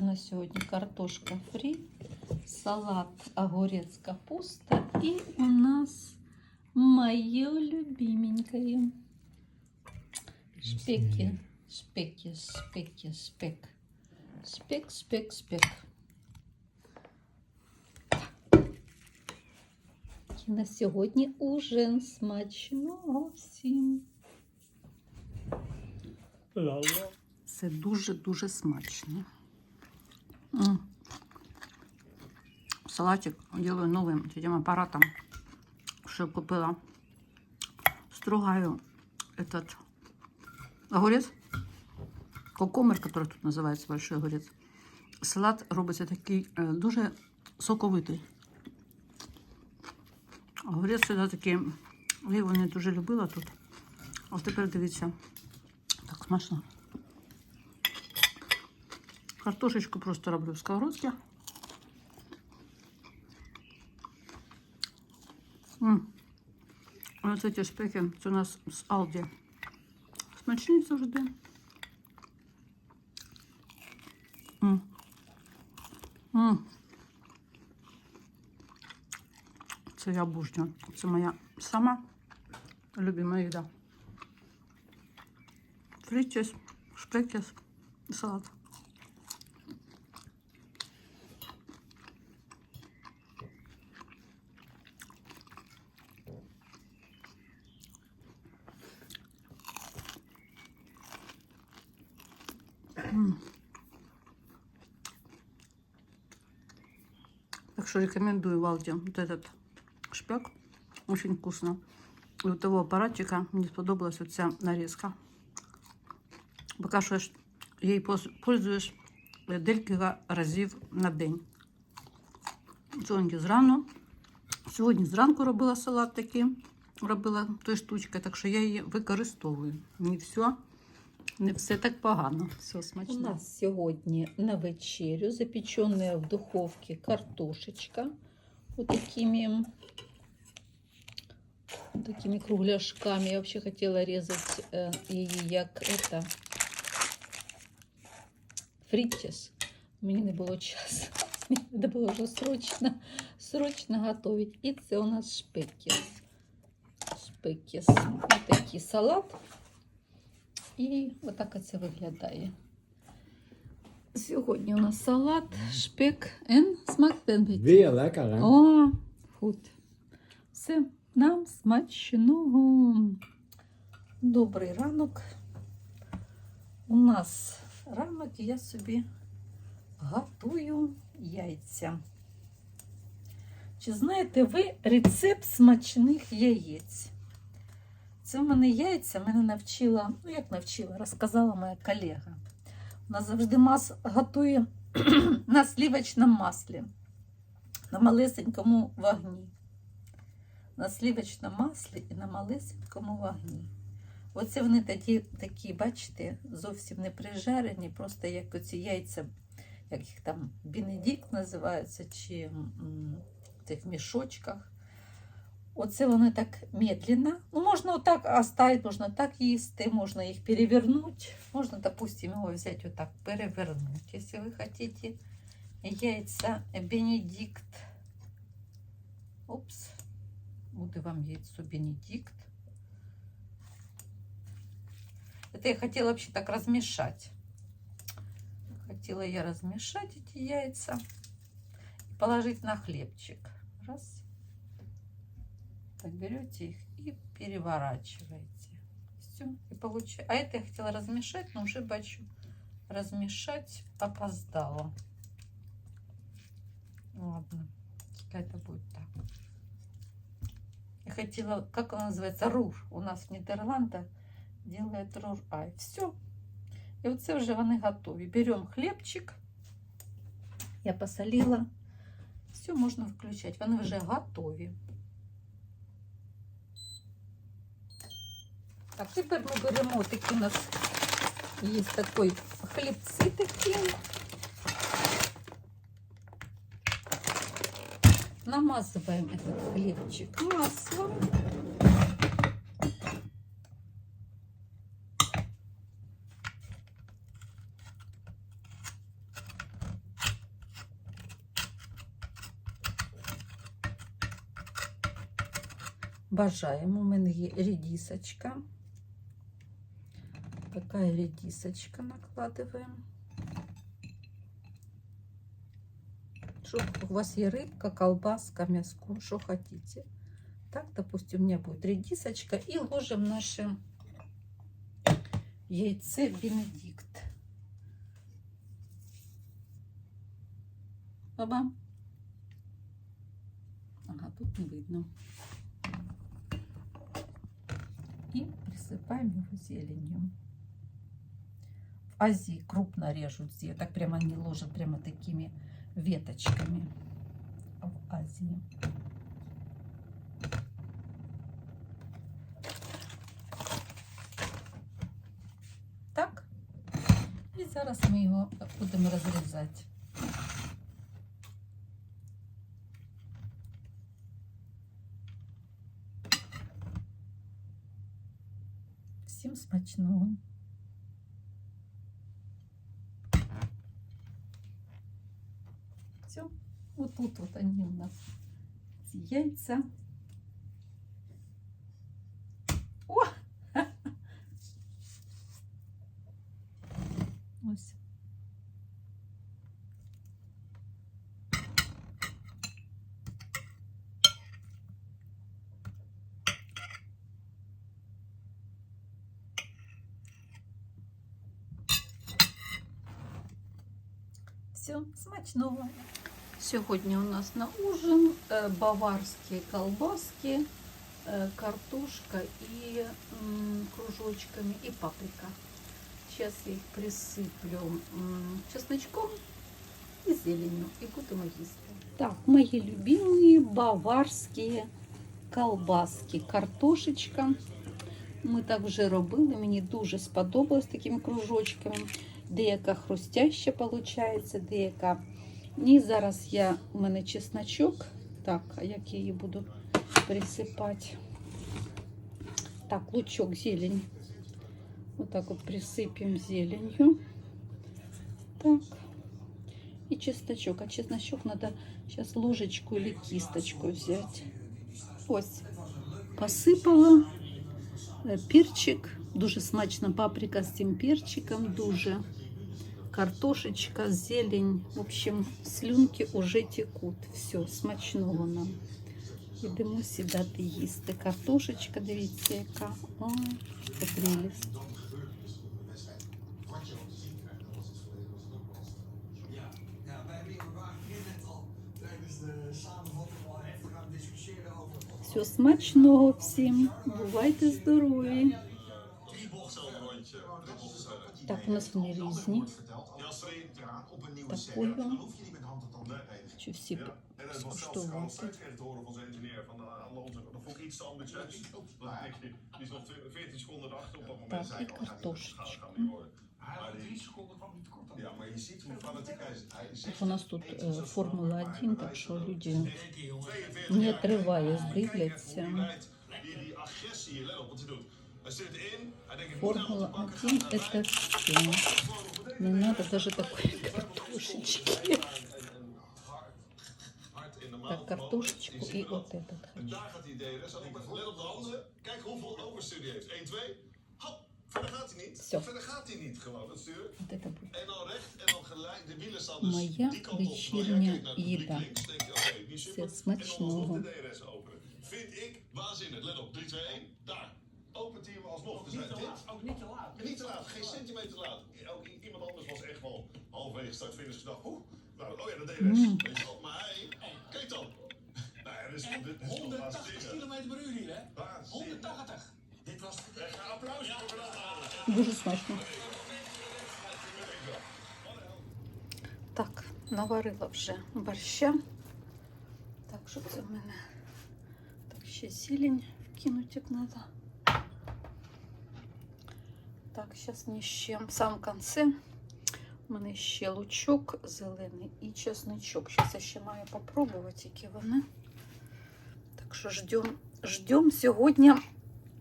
У нас сегодня картошка фри, салат огурец капуста и у нас мое любименькое шпеки, шпеки, шпеки, шпек, шпек, шпек, шпек. І на сьогодні ужин смачного всім. Ла-ла. Це дуже-дуже смачно. М. Салатик делаю новым этим аппаратом, что купила. Стругаю этот огурец, кокомер, который тут называется большой огурец. Салат робиться такий е, дуже соковитий. Огурець сюди такий, я його не дуже любила тут. А тепер дивіться, так смачно. Картошечку просто роблю в сковородці. М. Ось ці шпеки, це у нас з Алді. Смачні завжди. М. М. Це я обожнюю. Це моя сама любима їда. Фритес, шпекес, салат. Так что рекомендую Валде вот этот шпек. Очень вкусно. И у того аппаратчика мне сподобалась вот вся нарезка. Що ж її пос- пользуєш декілька разів на день. Сьогодні зрано. Сьогодні зранку робила салат такий, робила той штучкою, так що я її використовую. Не все, не все так погано. Все смачно. У нас сьогодні на вечерю запечена в духовці картошечка. Вот такими, такими кругляшками. Я вообще хотела резать э, її як это, фритес. Мені не було часу. Мені треба було вже срочно, срочно готувати. І це у нас шпекіс. Шпекіс. Ось такий салат. І отак це виглядає. Сьогодні у нас салат, шпек en смак Weer lekker. О, фуд. Все, нам смачного. Добрий ранок. У нас ранок і я собі готую яйця. Чи знаєте ви рецепт смачних яєць? Це в мене яйця мене навчила, ну як навчила, розказала моя колега. Вона завжди мас готує на слівочному маслі на малесенькому вогні. На слівочному маслі і на малесенькому вогні. Оце вони такі, такі, бачите, зовсім не прижарені, просто як оці яйця, як їх там Бенедикт називаються, чи в цих мішочках. Оце вони так медленно. Ну, можна отак оставити, можна так їсти, можна їх перевернути. Можна, допустим, його взяти отак, перевернути, якщо ви хочете. Яйца Бенедикт. Опс. Буде вам яйцо Бенедикт. Это я хотела вообще так размешать. Хотела я размешать эти яйца и положить на хлебчик. Раз. Так берете их и переворачиваете. Все. И получается. А это я хотела размешать, но уже бачу. Размешать опоздала. Ладно, пускай это будет так. Я хотела, как она называется, рур. У нас в Нидерландах делает рур. Ай, все. І оце вже вони готові. Беремо хлібчик. Я посолила. Все можна включати. Вони вже готові. Так, тепер ми беремо такі у нас есть такой хлебцы такие, Намазываем этот хлебчик маслом. бажаем у мене є рідісочка. Такая редисочка накладываем. Что у вас есть рыбка, колбаска, мяско, что хотите. Так, допустим, у меня будет редисочка. И ложим наше яйце Бенедикт. Баба. Ага, тут не видно. И присыпаем его зеленью. В Азии крупно режут зелень. Так прямо они ложат прямо такими веточками. В Азии. Так. І зараз ми його будемо розрізати. Всім смачного. Все. Вот тут вот они у нас. Ці яйця. О! Ось. Все, смачного. Сьогодні у нас на ужин е, баварські колбаски, е, картошка і м, кружочками, і паприка. Сейчас я їх присиплю м, чесночком і зеленью і будемо їсти. Так, мої любимі баварські колбаски, картошечка. Ми так вже робили, мені дуже сподобалось такими кружочками. Деяка хрустяща виходить, деяка ні, зараз я у мене чесночок. Так, а як я її буду присипати? Так, лучок, зелень. Вот так вот присыпем зеленью. Так. И чесночок. А чесночок надо сейчас ложечку или кисточку взять. Ось. Посипала. Е, Перчик. Дуже смачна паприка з цим перчиком. Дуже. Картошечка, зелень. В общем, слюнки уже текут. Все, смачного нам. Ідемо сідати їсти. Картошечка, дивіться, яка. Ой, це прелість. Ja, ja, wij hebben hier waren hier net al tijdens de samenvatting al even gaan discussiëren over het programma. Все смачного всім. Бувайте здорові. Driebochtzelrondje. Driebochtzelrondje. Так, у нас вони різні. Ja, sorry, eraan op een nieuwe Такою. serie. Dan hoef je niet met hand tot hand te rijden. Чи всі Ja. En het was zelfs скуштувати? trouwens steeds kreeg te horen van zijn engineer van uh, aan onze, dat vond ik iets te ambitieus. Dat denk je, die is nog 14 seconden erachter op dat moment. Так, zei і ik al, gaat niet- картошечка. gaat- gaat niet worden. Hij Maar had die- drie seconden kwam hij tekort aan. Ja, maar je ziet hoe fanatiek hij is. Hij Так, zegt у нас тут е, Формула 1, так що люди Zeker jongen. 42 не jaar. триває, Kijk even hoe здивляться. die rijdt. Die, die agressie, let op wat hij doet. Hij zit in, hij denkt ik moet nou Формула te pakken 1 gaan. Hij это rijdt все. gewoon meteen Не надо даже такой картошечки. Так, картошечку и вот этот En хочу. daar gaat hij DRS aan. Let op de handen. Kijk hoeveel overstuur hij heeft. 1, 2. Hop. Verder gaat hij niet. Zo. Verder gaat hij niet gewoon, het stuur. Вот это будет. En dan recht en dan gelijk. De wielen staan dus Моя die kant op. Terwijl jij вечірня kijkt naar het publiek їда. links. denk je, oké, die super. Все En dan alsnog смачного. de DRS openen. Vind ik waanzinnig. Let op. 3, 2, 1. Daar. Opent alsnog. Dus Niet te dit- laat, ook niet te laat. niet te laat, geen centimeter te laat. Ook iemand anders was echt wel halverwege start finish gedacht, oeh, nou, oh ja, dat deed hij. Mm. Weet je wel, maar hij, kijk dan. Nou ja, dit is, En dit is toch 180 waanzinnig. km per uur hier, hè? Waanzinnig. 180. Dit was Echt een applausje voor Fernando. Дуже смачно. Так, наварила вже борща. Так, що це в мене? Так, ще зелень вкинуть як треба. Так, зараз не ще в самому кінці. У мене ще лучок зелений і чесничок. Зараз я ще маю попробувати, які вони. Так що ждем, ждем сьогодні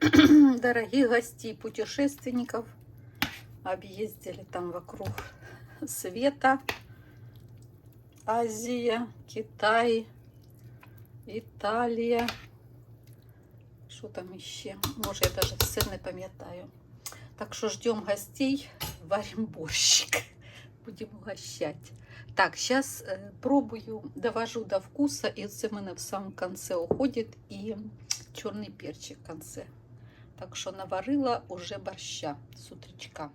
дорогих гостей, путешественников. Объездили там вокруг света. Азия, Китай, Италия. Що там іще? Може, я навіть все не пам'ятаю. Так що ждемо гостей, варимо борщик. Будемо угощати. Так, зараз пробую, довожу до вкуса, і це в мене в самому кінці уходить, і чорний перчик в кінці. Так що наварила уже борща з утречка.